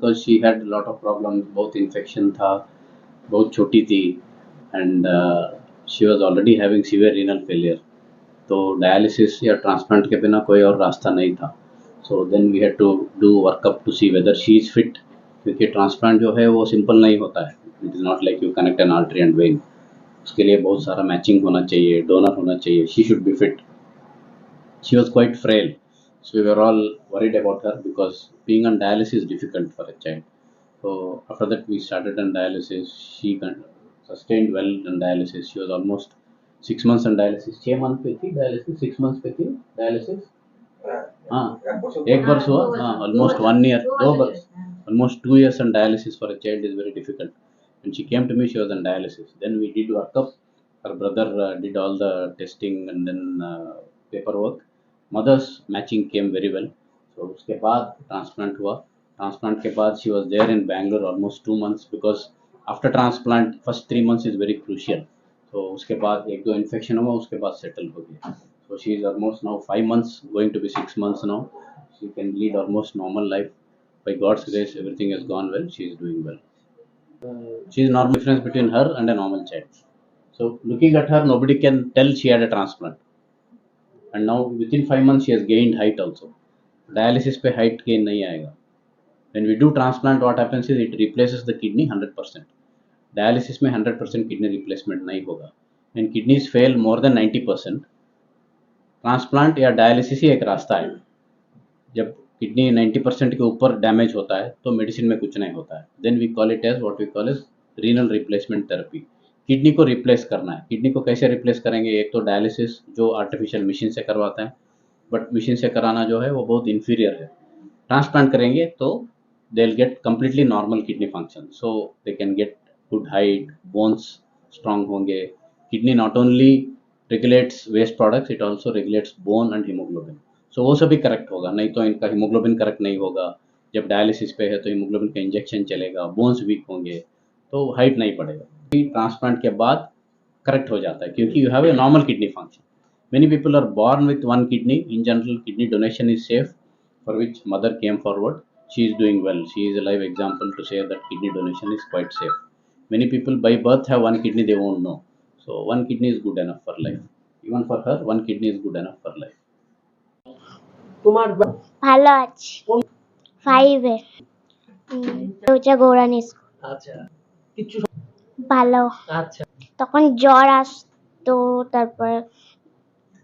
because she had lot of problem बहुत infection था बहुत छोटी थी and she was already having severe severe failure तो डायलिसिस या ट्रांसप्लांट के बिना कोई और रास्ता नहीं था। So then we had to do workup to see whether she is fit क्योंकि ट्रांसप्लांट जो है वो सिंपल नहीं होता है। It is not like you connect an artery and vein उसके लिए बहुत सारा मैचिंग होना चाहिए डोनर होना चाहिए। She should be fit she was quite frail. So we were all worried about her because being on dialysis is difficult for a child. So after that we started on dialysis. She con- sustained well on dialysis. She was almost six months on dialysis. छः month पे थी dialysis. Six months पे थी dialysis. हाँ एक वर्ष हुआ हाँ almost one year दो वर्ष almost two years on dialysis for a child is very difficult. When she came to me, she was on dialysis. Then we did workup. Her brother uh, did all the testing and then uh, paperwork. Mother's matching came very well. So उसके बाद transplant हुआ. Transplant के बाद she was there in Bangalore almost two months because after transplant first three months is very crucial. So उसके बाद एक दो infection हुआ उसके बाद settle हो गया. So she is almost now five months going to be six months now. She can lead almost normal life. By God's grace, everything has gone well. She is doing well. She is normal difference between her and a normal child. So looking at her, nobody can tell she had a transplant. And now within five months she gained height also dialysis पे height gain नहीं आएगा and we do transplant what happens is it replaces the kidney hundred percent dialysis में hundred percent kidney replacement नहीं होगा and kidneys fail more than ninety percent transplant या dialysis ही एक रास्ता है। जब किडनी नाइन्टी परसेंट के ऊपर डैमेज होता है तो मेडिसिन में कुछ नहीं होता है। Then we call it as what we call is renal replacement therapy kidney को रिप्लेस करना है। किडनी को कैसे रिप्लेस करेंगे? एक तो डायलिसिस जो आर्टिफिशियल मशीन से करवाते हैं बट मशीन से कराना जो है वो बहुत इन्फीरियर है। ट्रांसप्लांट करेंगे तो they get completely normal kidney function so they can get good height bones strong होंगे। Kidney not only regulates waste products it also regulates bone and haemoglobin so वो सभी करेक्ट होगा। नहीं तो इनका हीमोग्लोबिन करेक्ट नहीं होगा। जब डायलिसिस पे है तो हीमोग्लोबिन का इंजेक्शन चलेगा। बोन्स वीक होंगे। तो हाइट नहीं पड़ेगा ट्रांसप्लांट के बाद करेक्ट हो जाता है क्योंकि you have a normal kidney function many people are born with one kidney in general kidney donation is safe for which mother came forward she is doing well she is a live example to say that kidney donation is quite safe many people by birth have one kidney they won't know so one kidney is good enough for life even for her one kidney is good enough for life তোমার বা- ভালো আছি ফাইভে হচ্ছে গৌরানি school আচ্ছা কিচ্ছু ভালো। আচ্ছা। তখন জ্বর আসতো তারপরে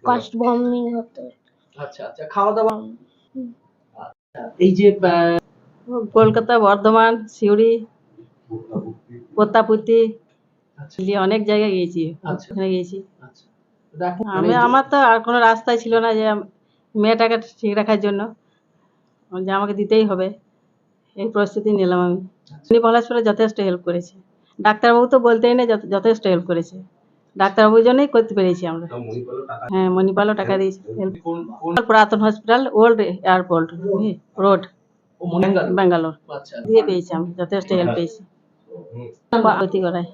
কষ্ট বমি হতো। আচ্ছা আচ্ছা খাওয়া দাওয়া আচ্ছা, এই যে কলকাতা বর্ধমান সিউড়ি পোতাপুতি আচ্ছা। অনেক জায়গায় গিয়েছি আচ্ছা। ওখানে গিয়েছি। আচ্ছা। আমি আমার তো আর কোনো রাস্তাই ছিল না যে মেয়েটাকে ঠিক রাখার জন্য। যে আমাকে দিতেই হবে। এই প্রস্তুতি নিলাম আমি। উনি পলাশপুরে যথেষ্ট হেল্প করেছে। ডাক্তারবাবু তো বলতেই না যথে- যথেষ্ট হেল্প করেছে। ডাক্তারবাবুর জন্যই করতে পেরেছি আমরা। হ্যাঁ মণিপালও টাকা দিয়েছি। হেল্প পুরাতন hospital old airport road Bangalore Bangalore দিয়ে পেয়েছি আমি যথেষ্ট হেল্প পেয়েছি। ভর্তি করায়।